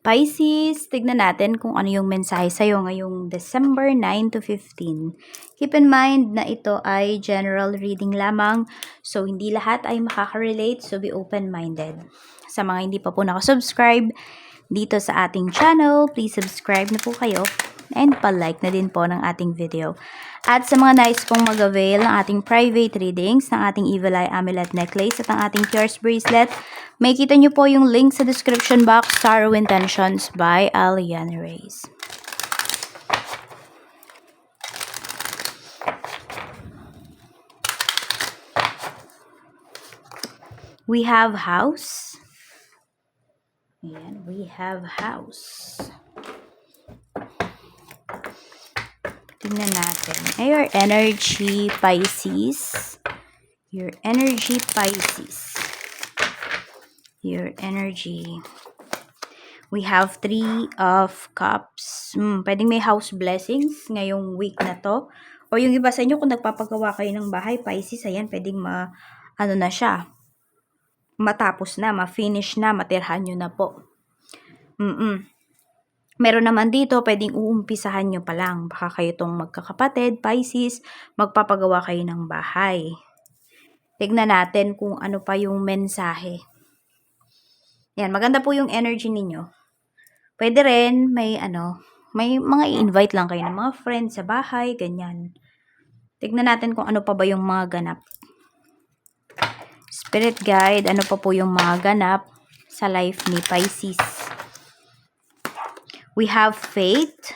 Pisces, tignan natin kung ano yung mensahe sa'yo ngayong December 9 to 15. Keep in mind na ito ay general reading lamang, so hindi lahat ay makaka-relate, so be open-minded. Sa mga hindi pa po nakasubscribe dito sa ating channel, please subscribe na po kayo and pa-like na din po ng ating video. At sa mga nais pong mag-avail ng ating private readings, ng ating Evil Eye Amulet Necklace at ng ating Cures Bracelet, may kita nyo po yung link sa description box, Tarot Intentions by Aliana Reyes. We have house. Ayan, we have house. Tingnan natin. Ay, Your energy, Pisces. Your energy, Pisces. Your energy. We have three of cups. Hmm, pwedeng may house blessings ngayong week na to. O yung iba sa inyo, kung nagpapagawa kayo ng bahay, Pisces, ayan, pwedeng ma, ano na siya, matapos na, ma-finish na, matirhan nyo na po. Mm-mm. Meron naman dito, pwedeng uumpisahan nyo pa lang. Baka kayo tong magkakapatid, Pisces, magpapagawa kayo ng bahay. Tignan natin kung ano pa yung mensahe. Yan, maganda po yung energy ninyo. Pwede rin, may ano, may mga i-invite lang kayo ng mga friends sa bahay, ganyan. Tignan natin kung ano pa ba yung mga ganap. Spirit guide, ano pa po yung mga ganap sa life ni Pisces. We have faith.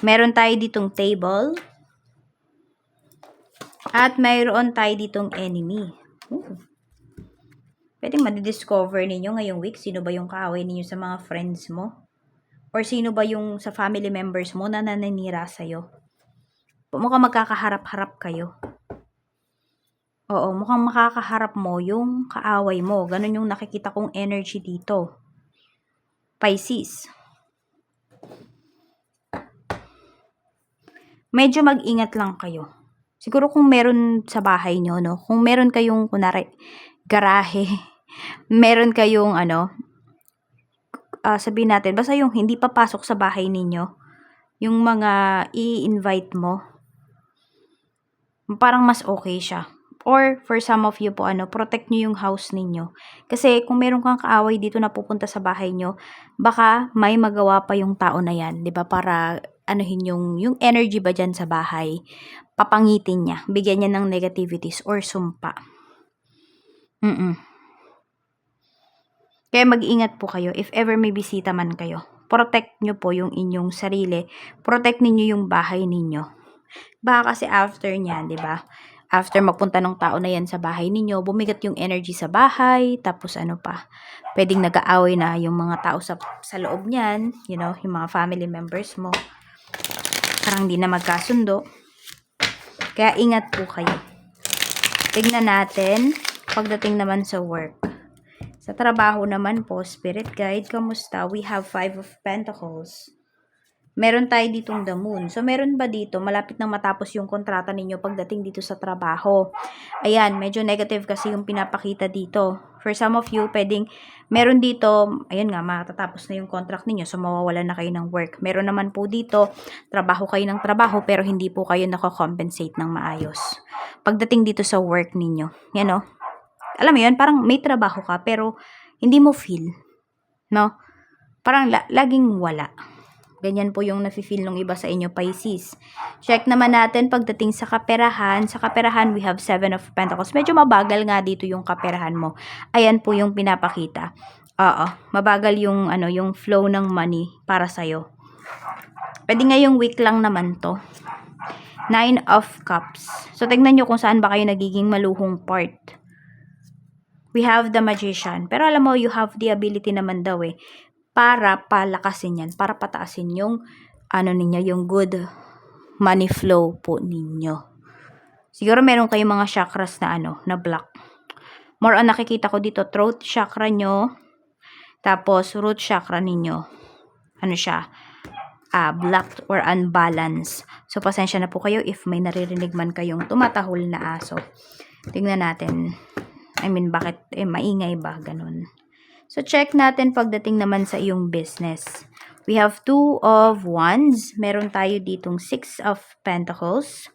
Meron tayo ditong table. At mayroon tayo ditong enemy. Ooh. Pwedeng madidiscover ninyo ngayong week sino ba yung kaaway ninyo sa mga friends mo. Or sino ba yung sa family members mo na nananira sa'yo. Mukhang magkakaharap-harap kayo. Oo, mukhang makakaharap mo yung kaaway mo. Ganun yung nakikita kong energy dito. Pisces. Medyo mag-ingat lang kayo. Siguro kung meron sa bahay nyo, no? Kung meron kayong, kunwari, garahe, meron kayong, ano, uh, sabihin natin, basta yung hindi papasok sa bahay ninyo, yung mga i-invite mo, parang mas okay siya. Or for some of you po, ano, protect nyo yung house ninyo. Kasi kung meron kang kaaway dito na pupunta sa bahay nyo, baka may magawa pa yung tao na yan, 'di ba? Para anuhin yung yung energy ba diyan sa bahay. Papangitin niya, bigyan niya ng negativities or sumpa. Mm. Kaya mag-ingat po kayo if ever may bisita man kayo. Protect nyo po yung inyong sarili. Protect ninyo yung bahay ninyo. Baka kasi after niyan, 'di ba? After magpunta ng tao na yan sa bahay ninyo, bumigat yung energy sa bahay, tapos ano pa, pwedeng nag-aaway na yung mga tao sa, sa loob niyan, you know, yung mga family members mo. Parang hindi na magkasundo. Kaya ingat po kayo. Tignan natin, pagdating naman sa work. Sa trabaho naman po, Spirit Guide, kamusta? We have Five of Pentacles meron tayo ditong the moon. So, meron ba dito, malapit nang matapos yung kontrata ninyo pagdating dito sa trabaho. Ayan, medyo negative kasi yung pinapakita dito. For some of you, pwedeng, meron dito, ayan nga, matatapos na yung contract ninyo, so mawawalan na kayo ng work. Meron naman po dito, trabaho kayo ng trabaho, pero hindi po kayo nakakompensate ng maayos. Pagdating dito sa work ninyo, yan o. Alam mo yun, parang may trabaho ka, pero hindi mo feel. No? Parang la- laging wala. Ganyan po yung nafe-feel ng iba sa inyo, Pisces. Check naman natin pagdating sa kaperahan. Sa kaperahan, we have Seven of Pentacles. Medyo mabagal nga dito yung kaperahan mo. Ayan po yung pinapakita. Oo, mabagal yung, ano, yung flow ng money para sa'yo. Pwede ngayong week lang naman to. Nine of Cups. So, tignan nyo kung saan ba kayo nagiging maluhong part. We have the Magician. Pero alam mo, you have the ability naman daw eh para palakasin yan, para pataasin yung ano ninyo, yung good money flow po ninyo. Siguro meron kayong mga chakras na ano, na block. More on nakikita ko dito, throat chakra nyo, tapos root chakra ninyo. Ano siya? Uh, blocked or unbalanced. So, pasensya na po kayo if may naririnig man kayong tumatahol na aso. Tingnan natin. I mean, bakit eh, maingay ba? Ganun. So, check natin pagdating naman sa iyong business. We have two of wands. Meron tayo ditong six of pentacles.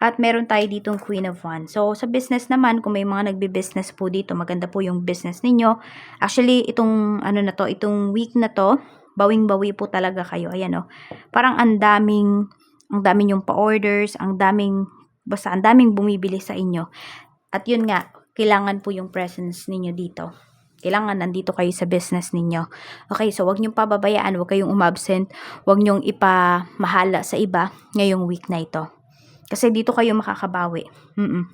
At meron tayo ditong Queen of Wands. So, sa business naman, kung may mga nagbi-business po dito, maganda po yung business ninyo. Actually, itong, ano na to, itong week na to, bawing-bawi po talaga kayo. Ayan o. Parang ang daming, ang daming yung pa-orders, ang daming, basta ang daming bumibili sa inyo. At yun nga, kailangan po yung presence ninyo dito. Kailangan nandito kayo sa business ninyo. Okay, so wag niyong pababayaan, wag kayong umabsent, wag niyong ipamahala sa iba ngayong week na ito. Kasi dito kayo makakabawi. Mm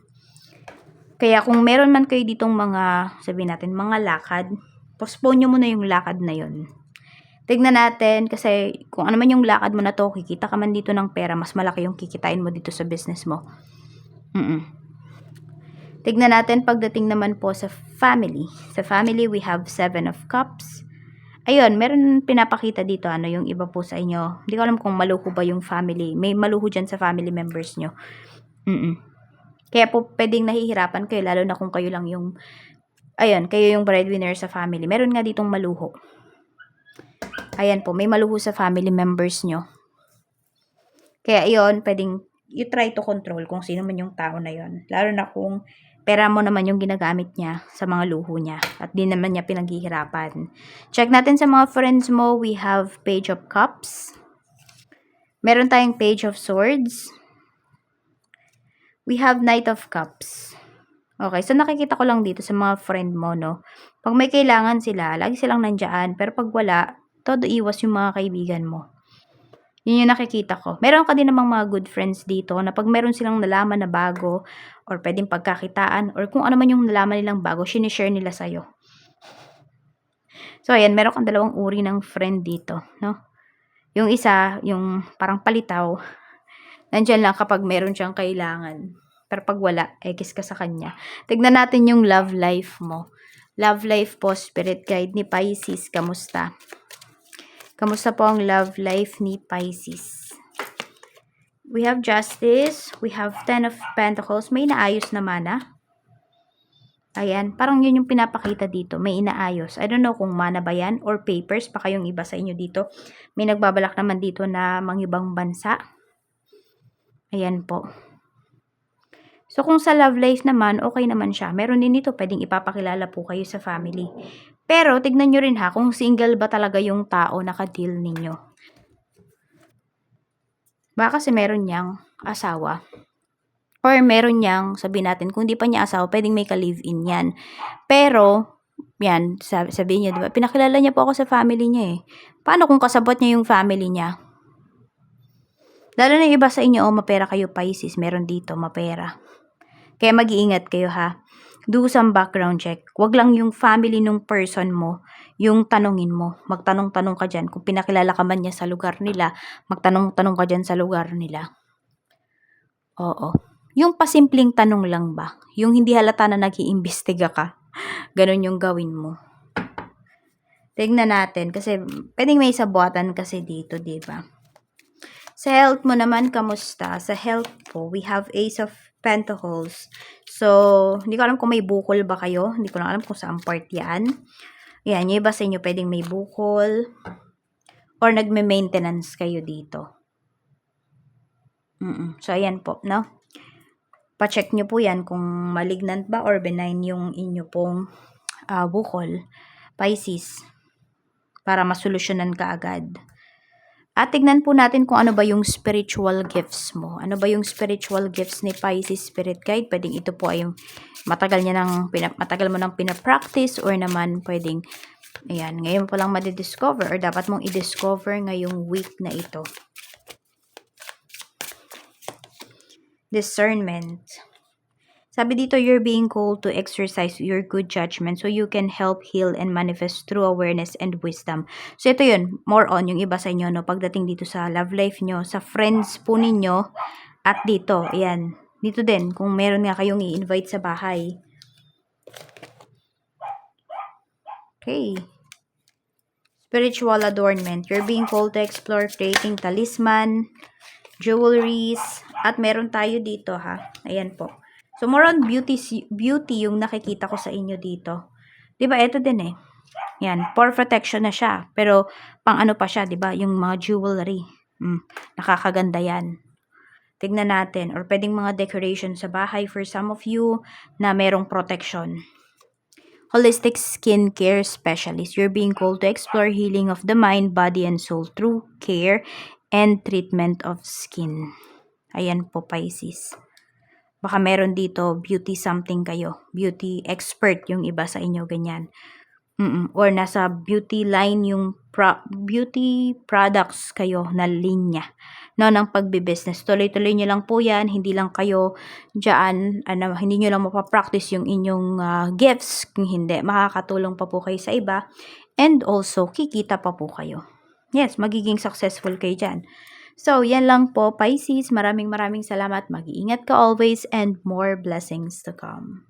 Kaya kung meron man kayo ditong mga, sabihin natin, mga lakad, postpone nyo muna yung lakad na yun. Tignan natin, kasi kung ano man yung lakad mo na to, kikita ka man dito ng pera, mas malaki yung kikitain mo dito sa business mo. Mm Tignan natin pagdating naman po sa family. Sa family, we have seven of cups. Ayun, meron pinapakita dito, ano, yung iba po sa inyo. Hindi ko alam kung maluho ba yung family. May maluho dyan sa family members nyo. Mm Kaya po, pwedeng nahihirapan kayo, lalo na kung kayo lang yung, ayun, kayo yung breadwinner sa family. Meron nga ditong maluho. Ayan po, may maluho sa family members nyo. Kaya ayun, pwedeng, you try to control kung sino man yung tao na yon Lalo na kung pera mo naman yung ginagamit niya sa mga luho niya at di naman niya pinaghihirapan. Check natin sa mga friends mo, we have Page of Cups. Meron tayong Page of Swords. We have Knight of Cups. Okay, so nakikita ko lang dito sa mga friend mo, no? Pag may kailangan sila, lagi silang nandyan. Pero pag wala, todo iwas yung mga kaibigan mo. Yun yung nakikita ko. Meron ka din namang mga good friends dito na pag meron silang nalaman na bago or pwedeng pagkakitaan or kung ano man yung nalaman nilang bago, sinishare nila sa'yo. So, ayan, meron kang dalawang uri ng friend dito, no? Yung isa, yung parang palitaw, nandyan lang kapag meron siyang kailangan. Pero pag wala, ekis ka sa kanya. Tignan natin yung love life mo. Love life po, spirit guide ni Pisces, kamusta? Kamusta po ang love life ni Pisces? We have Justice. We have Ten of Pentacles. May inaayos naman ah. Ayan, parang yun yung pinapakita dito. May inaayos. I don't know kung mana ba yan or papers pa kayong iba sa inyo dito. May nagbabalak naman dito na mangibang bansa. Ayan po. So, kung sa love life naman, okay naman siya. Meron din dito, pwedeng ipapakilala po kayo sa family. Pero, tignan nyo rin ha, kung single ba talaga yung tao na ka-deal ninyo. Baka kasi meron niyang asawa. Or meron niyang, sabihin natin, kung di pa niya asawa, pwedeng may ka-live-in yan. Pero, yan, sabi, sabihin niya, diba, pinakilala niya po ako sa family niya eh. Paano kung kasabot niya yung family niya? Lalo na iba sa inyo, oh, mapera kayo, Pisces, meron dito, mapera. Kaya mag-iingat kayo ha do some background check. Huwag lang yung family nung person mo, yung tanungin mo. Magtanong-tanong ka dyan. Kung pinakilala ka man niya sa lugar nila, magtanong-tanong ka dyan sa lugar nila. Oo. Yung pasimpleng tanong lang ba? Yung hindi halata na nag-iimbestiga ka. Ganon yung gawin mo. Tignan natin. Kasi pwedeng may sabuatan kasi dito, di ba? Sa health mo naman, kamusta? Sa health po, we have Ace of Pentacles. So, hindi ko alam kung may bukol ba kayo. Hindi ko lang alam kung saan part yan. Yan, yung iba sa inyo pwedeng may bukol. Or nagme-maintenance kayo dito. Mm -mm. So, ayan po, no? Pa-check nyo po yan kung malignant ba or benign yung inyo pong uh, bukol. Pisces. Para masolusyonan ka agad. At tignan po natin kung ano ba yung spiritual gifts mo. Ano ba yung spiritual gifts ni Pisces Spirit Guide? Pwedeng ito po ay matagal, niya ng, matagal mo nang pinapractice or naman pwedeng, ayan, ngayon pa lang madidiscover or dapat mong i-discover ngayong week na ito. Discernment. Sabi dito, you're being called to exercise your good judgment so you can help heal and manifest through awareness and wisdom. So, ito yun, more on yung iba sa inyo, no, pagdating dito sa love life nyo, sa friends po ninyo, at dito, ayan, dito din, kung meron nga kayong i-invite sa bahay. Okay. Spiritual adornment. You're being called to explore creating talisman, jewelries, at meron tayo dito ha. Ayan po So, more on beauty, beauty yung nakikita ko sa inyo dito. 'Di ba ito din eh. Yan, for protection na siya. Pero pang ano pa siya, ba? Yung mga jewelry. Mm, nakakaganda 'yan. Tignan natin or pwedeng mga decoration sa bahay for some of you na merong protection. Holistic skincare specialist. You're being called to explore healing of the mind, body, and soul through care and treatment of skin. Ayan po, Pisces. Baka meron dito, beauty something kayo. Beauty expert yung iba sa inyo, ganyan. Mm Or nasa beauty line yung pro- beauty products kayo na linya no, ng pagbibusiness. Tuloy-tuloy nyo lang po yan. Hindi lang kayo dyan, ano, hindi nyo lang mapapractice yung inyong ah, gifts. Kung hindi, makakatulong pa po kayo sa iba. And also, kikita pa po kayo. Yes, magiging successful kayo dyan. So, yan lang po, Pisces. Maraming maraming salamat. Mag-iingat ka always and more blessings to come.